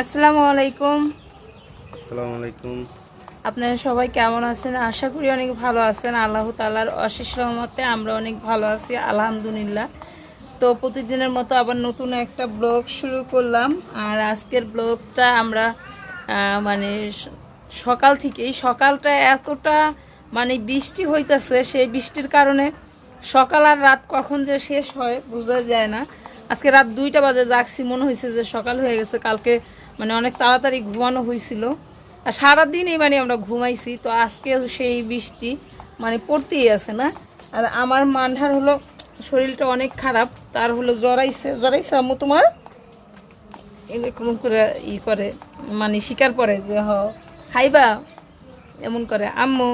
আসসালামু আলাইকুম। আসসালামু আলাইকুম। আপনারা সবাই কেমন আছেন? আশা করি অনেক ভালো আছেন। আল্লাহ তালার অশেষ রহমতে আমরা অনেক ভালো আছি আলহামদুলিল্লাহ। তো প্রতিদিনের মতো আবার নতুন একটা ব্লগ শুরু করলাম। আর আজকের ব্লগটা আমরা মানে সকাল থেকেই সকালটা এতটা মানে বৃষ্টি হইতেছে সেই বৃষ্টির কারণে সকাল আর রাত কখন যে শেষ হয় বোঝা যায় না। আজকে রাত দুইটা বাজে জাগছি মনে হয়েছে যে সকাল হয়ে গেছে। কালকে মানে অনেক তাড়াতাড়ি ঘুমানো হয়েছিল। আর সারাদিনই মানে আমরা ঘুমাইছি, তো আজকে সেই বৃষ্টি মানে পড়তেই আছে না। আর আমার মান্ধার হলো শরীরটা অনেক খারাপ, তার হলো জ্বরাইছে জ্বরাইছে আম্মু তোমার? এরকম করে ই করে মানে শিকার পরে যে হ, খাইবা? এমন করে, আম্মু।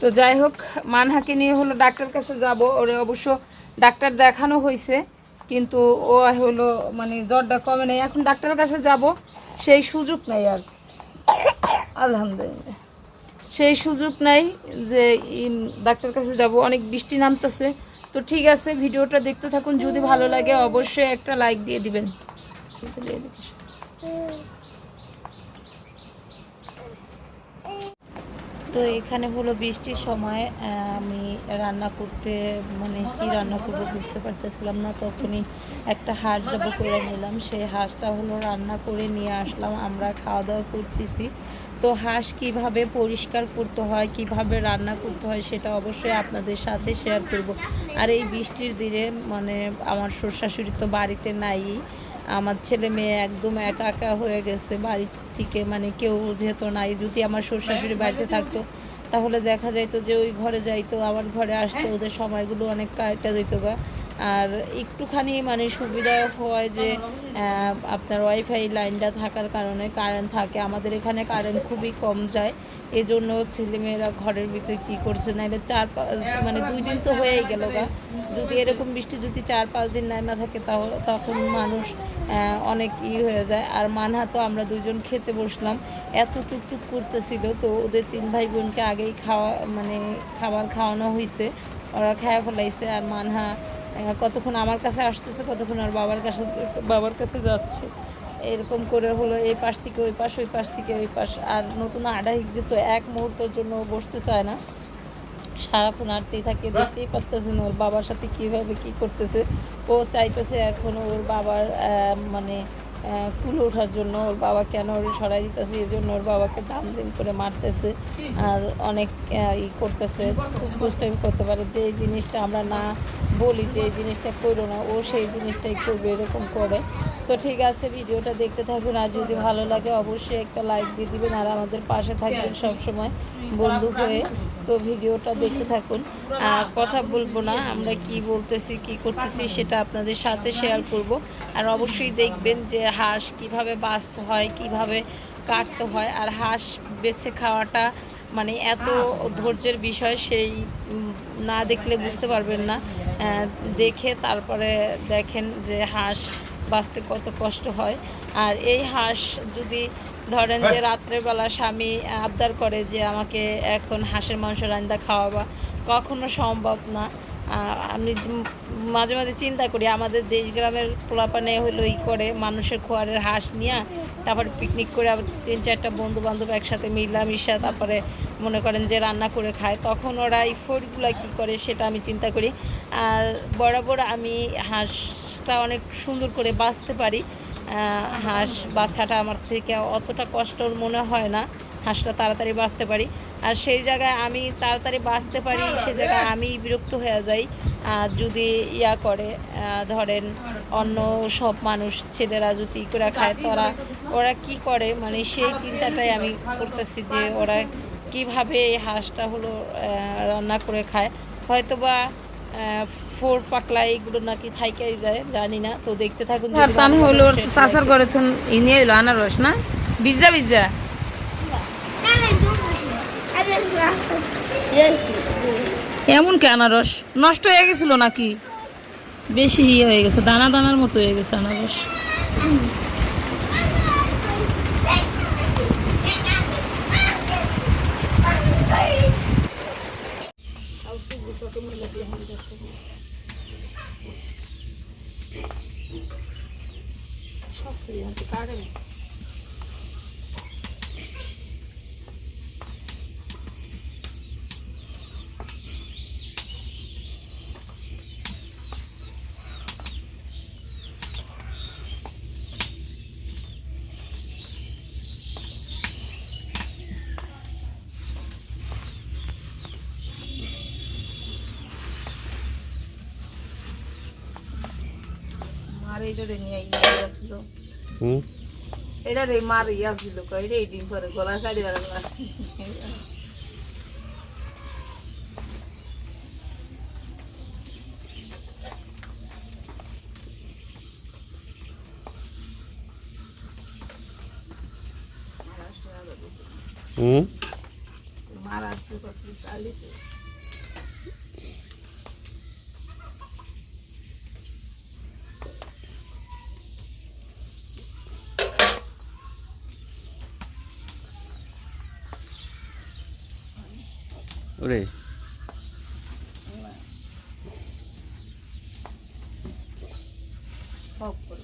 তো যাই হোক মানহাকে নিয়ে হলো ডাক্তার কাছে যাব, ওরে অবশ্য ডাক্তার দেখানো হয়েছে। কিন্তু ও হলো মানে জ্বরটা কমে নেই। এখন ডাক্তারের কাছে যাব, সেই সুযোগ নেই আর। আলহামদুলিল্লাহ। সেই সুযোগ নাই যে ডাক্তার কাছে যাব, অনেক বৃষ্টি নামতেছে। তো ঠিক আছে, ভিডিওটা দেখতে থাকুন। যদি ভালো লাগে, অবশ্যই একটা লাইক দিয়ে দিবেন। তো এখানে হলো বৃষ্টির সময় আমি রান্না করতে মানে কি রান্না করব বুঝতে পারতেছিলাম না তখনই একটা হাঁস যাব করে নিলাম। সেই হাঁসটা হলো রান্না করে নিয়ে আসলাম, আমরা খাওয়া দাওয়া করতেছি। তো হাঁস কীভাবে পরিষ্কার করতে হয়, কীভাবে রান্না করতে হয় সেটা অবশ্যই আপনাদের সাথে শেয়ার করব। আর এই বৃষ্টির দিনে মানে আমার শ্বশুর শাশুড়ি তো বাড়িতে নাই আমার ছেলে মেয়ে একদম একা একা হয়ে গেছে বাড়ি থেকে মানে কেউ যেত নাই যদি আমার শ্বশুর শাশুড়ি বাড়িতে থাকতো তাহলে দেখা যাইতো যে ওই ঘরে যাইতো আমার ঘরে আসতো ওদের সময়গুলো অনেক কাটা দিত গা। আর একটুখানি মানে সুবিধা হয় যে আপনার ওয়াইফাই লাইনটা থাকার কারণে কারেন্ট থাকে। আমাদের এখানে কারেন্ট খুবই কম যায়। এজন্য ছেলেমেয়েরা ঘরের ভিতরে কী করছে? না নাহলে চার মানে দুই দিন তো হয়েই গেল গা। যদি এরকম বৃষ্টি যদি চার পাঁচ দিন লাইন না থাকে তাহলে তখন মানুষ অনেক ই হয়ে যায়। আর মানহা তো আমরা দুজন খেতে বসলাম। এত টুকটুক করতেছিল তো ওদের তিন ভাই বোনকে আগেই খাওয়া মানে খাবার খাওয়ানো হয়েছে ওরা খেয়ে ফেলাইছে। আর মানহা কতক্ষণ আমার কাছে আসতেছে, কতক্ষণ আর বাবার কাছে বাবার কাছে যাচ্ছে। এরকম করে হলো, এই পাশ থেকে ওই পাশ ওই পাশ থেকে ওই পাশ। আর নতুন আডা যে তো এক মুহূর্তের জন্য বসতে চায় না। সারাক্ষণ আটতেই থাকে, দেখতেই পারতেছে না ওর বাবার সাথে কীভাবে কী করতেছে। ও চাইতেছে এখন ওর বাবার মানে কুলে ওঠার জন্য ওর বাবা কেন ওর সরাই দিতেছে? এই জন্য ওর বাবাকে দাম দিন করে মারতেছে। আর অনেক ই করতেছে খুব দুষ্টামি করতে পারে। যে জিনিসটা আমরা না বলি, যে জিনিসটা করো না, ও সেই জিনিসটাই করবে, এরকম করে। তো ঠিক আছে, ভিডিওটা দেখতে থাকুন। আর যদি ভালো লাগে, অবশ্যই একটা লাইক দিয়ে দিবেন। আর আমাদের পাশে থাকবেন সবসময় বন্ধু হয়ে। তো ভিডিওটা দেখতে থাকুন। কথা বলব না, আমরা কি বলতেছি, কি করতেছি সেটা আপনাদের সাথে শেয়ার করব। আর অবশ্যই দেখবেন যে হাঁস কীভাবে বাঁচতে হয়, কীভাবে কাটতে হয়, আর হাঁস বেছে খাওয়াটা মানে এত ধৈর্যের বিষয়, সেই না দেখলে বুঝতে পারবেন না। দেখে তারপরে দেখেন যে হাঁস বাঁচতে কত কষ্ট হয়। আর এই হাঁস যদি ধরেন যে রাত্রেবেলা স্বামী আবদার করে যে আমাকে এখন হাঁসের মাংস রান্দা খাওয়াবা কখনো সম্ভব না। আমি মাঝে মাঝে চিন্তা করি আমাদের দেশ গ্রামের পোলাপানে হলো ই করে মানুষের খোয়ারের হাঁস নিয়ে তারপরে পিকনিক করে আবার তিন চারটা বন্ধু বান্ধব একসাথে মিলামিশা তারপরে মনে করেন যে রান্না করে খায়। তখন ওরা এই ফোরগুলো কী করে সেটা আমি চিন্তা করি। আর বরাবর আমি হাঁসটা অনেক সুন্দর করে বাঁচতে পারি। হাঁস বাচ্চাটা আমার থেকে অতটা কষ্ট মনে হয় না। হাঁসটা তাড়াতাড়ি বাঁচতে পারি। আর সেই জায়গায় আমি তাড়াতাড়ি বাঁচতে পারি, সে জায়গায় আমি বিরক্ত হয়ে যাই। যদি ইয়া করে ধরেন অন্য সব মানুষ, ছেলেরা যদি করে খায়, তারা, ওরা কি করে? মানে সেই চিন্তাটাই আমি করতেছি যে ওরা কীভাবে এই হাঁসটা হলো রান্না করে খায়। হয়তোবা ফোর পাকলা এগুলো নাকি থাইকাই যায় জানি না তো দেখতে থাকুন যদি তান সেটা চাষার ঘরে থুন ইনি হইল আনারস না? বিজা বিজা এমন কে আনারস? নষ্ট হয়ে গেছিল নাকি? বেশি ইয়ে হয়ে গেছে দানা দানার মতো হয়ে গেছে আনারস। সব কারেন্ট রে নিয়ে আসছিল হুম? এটা রে মার ইয়া ছিল কই রে ডিম করে গলা কাটি আর গলা হুম? মার আসছে কত চালি ওরে সব করে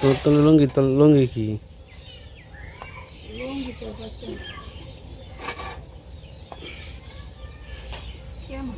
তোর তো লুঙ্গি লুঙ্গি কি কেমন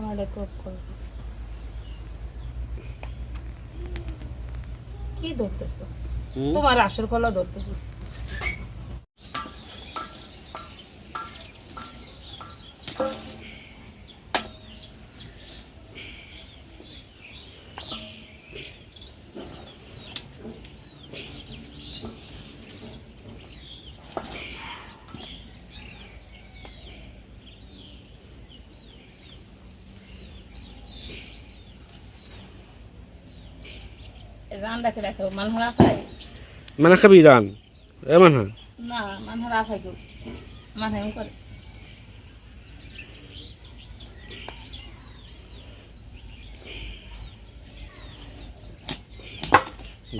ক্যামেরা টপ করব। কি ধরতে হুম? তোমার আসল কলা ধরতে বুঝ মানে খাবি রান? এ মানহা না মানহারা খাই কেউ মাথায় করে।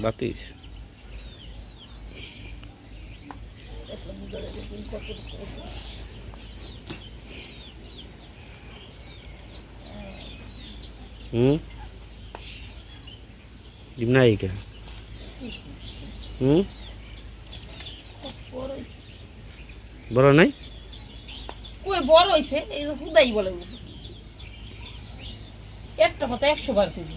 বাতিস। হুম? ডিম নাই কে হুম বড় নাই? কই বড় হইছে, এই হুদাই বলে। একটা কথা একশো বার কেজি।